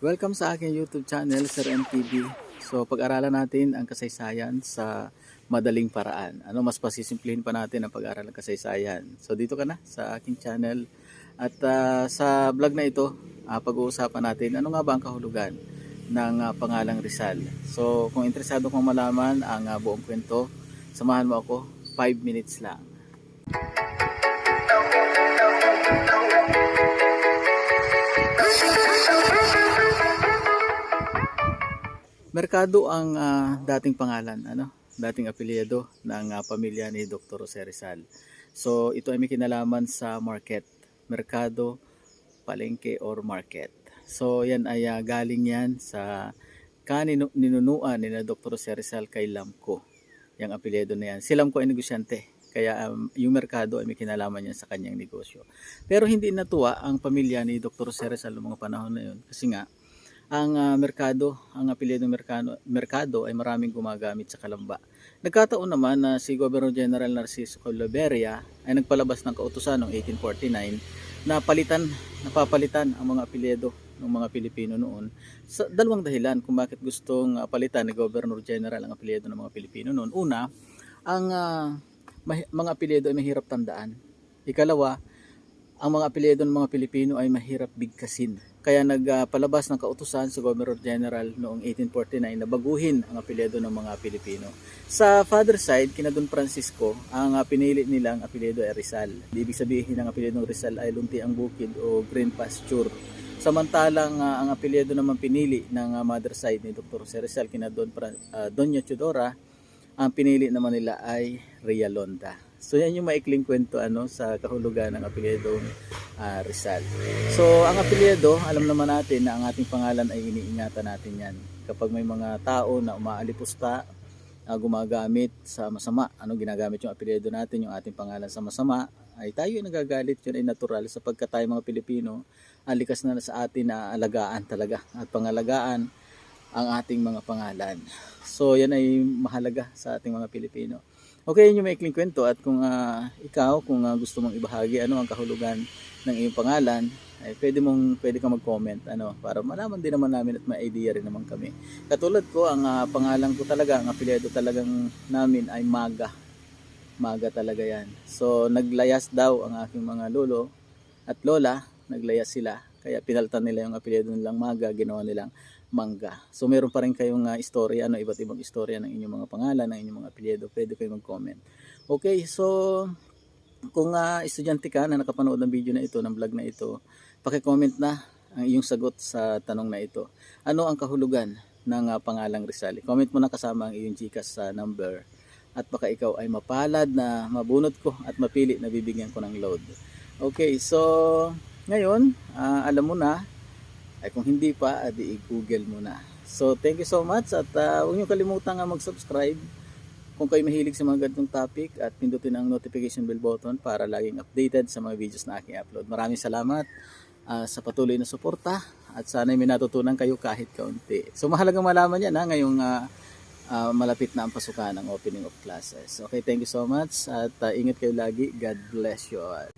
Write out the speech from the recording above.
Welcome sa aking YouTube channel, Sir MTV. So, pag-aralan natin ang kasaysayan sa madaling paraan. Ano, mas pasisimplihin pa natin ang pag-aaral ng kasaysayan. So, dito ka na sa aking channel. At ah, sa vlog na ito, ah, pag-uusapan natin ano nga ba ang kahulugan ng ah, pangalang Rizal. So, kung interesado kong malaman ang ah, buong kwento, samahan mo ako 5 minutes lang. Merkado ang ah, dating pangalan, ano? Dating apelyido ng ah, pamilya ni Dr. Jose Rizal. So, ito ay may kinalaman sa market, merkado, palengke or market. So, yan ay ah, galing yan sa kanino ninunuan ni Dr. Jose Rizal kay Lamco. Yung apelyido na yan. Si Lamco ay negosyante. Kaya um, yung merkado ay may kinalaman yan sa kanyang negosyo. Pero hindi natuwa ang pamilya ni Dr. Jose Rizal noong mga panahon na yun. Kasi nga, ang ah, merkado, ang apelyido merkado, merkado ay maraming gumagamit sa Kalamba. Nagkataon naman na si Governor General Narciso Colaveria ay nagpalabas ng kautusan noong 1849 na palitan, napapalitan ang mga apelyido ng mga Pilipino noon sa dalawang dahilan kung bakit gustong ah, palitan ni Governor General ang apelyido ng mga Pilipino noon. Una, ang mahi- mga apelyido ay mahirap tandaan. Ikalawa, ang mga apelyido ng mga Pilipino ay mahirap bigkasin. Kaya nagpalabas ng kautusan sa Governor General noong 1849 na baguhin ang apelyido ng mga Pilipino. Sa father side, kina Don Francisco, ang pinili nilang apelyido ay Rizal. Ibig sabihin ng apelyido ng Rizal ay Lunti ang Bukid o Green Pasture. Samantalang ah, ang apelyido naman pinili ng ah, mother side ni Dr. Jose Rizal kina Don ah, Doña Chodora, ang pinili naman nila ay Rialonda. So yan yung maikling kwento ano sa kahulugan ng apelyedong ah, Rizal. So ang apelyido, alam naman natin na ang ating pangalan ay iniingatan natin yan. Kapag may mga tao na umaalipusta, ah, gumagamit sa masama, ano ginagamit yung apelyido natin, yung ating pangalan sa masama, ay tayo ay nagagalit, yun ay natural sapagkat tayo mga Pilipino, alikas na sa atin na alagaan talaga at pangalagaan ang ating mga pangalan. So yan ay mahalaga sa ating mga Pilipino. Okay, yun yung maikling kwento at kung ah, ikaw, kung ah, gusto mong ibahagi ano ang kahulugan ng iyong pangalan, ay pwede mong pwede kang mag-comment ano para malaman din naman namin at may idea rin naman kami. Katulad ko, ang ah, pangalan ko talaga, ang apelyido talagang namin ay Maga. Maga talaga yan. So naglayas daw ang aking mga lolo at lola, naglayas sila. Kaya pinaltan nila yung apelyido nilang Maga, ginawa nilang Mangga. So meron pa rin kayong uh, istorya, ano, iba't ibang istorya ng inyong mga pangalan, ng inyong mga apelyido, pwede kayo mag-comment. Okay, so kung uh, estudyante ka na nakapanood ng video na ito, ng vlog na ito, paki-comment na ang iyong sagot sa tanong na ito. Ano ang kahulugan ng uh, pangalang Rizal? Comment mo na kasama ang iyong Gcash sa number at baka ikaw ay mapalad na mabunot ko at mapili na bibigyan ko ng load. Okay, so ngayon, ah, alam mo na, ay kung hindi pa, adi i-google mo na. So, thank you so much at ah, huwag niyo kalimutan nga mag-subscribe kung kayo mahilig sa mga ganitong topic at pindutin ang notification bell button para laging updated sa mga videos na aking upload. Maraming salamat ah, sa patuloy na suporta at sana may natutunan kayo kahit kaunti. So, mahalagang malaman yan ha, ngayong ah, ah, malapit na ang pasukan ng opening of classes. Okay, thank you so much at ah, ingat kayo lagi. God bless you all.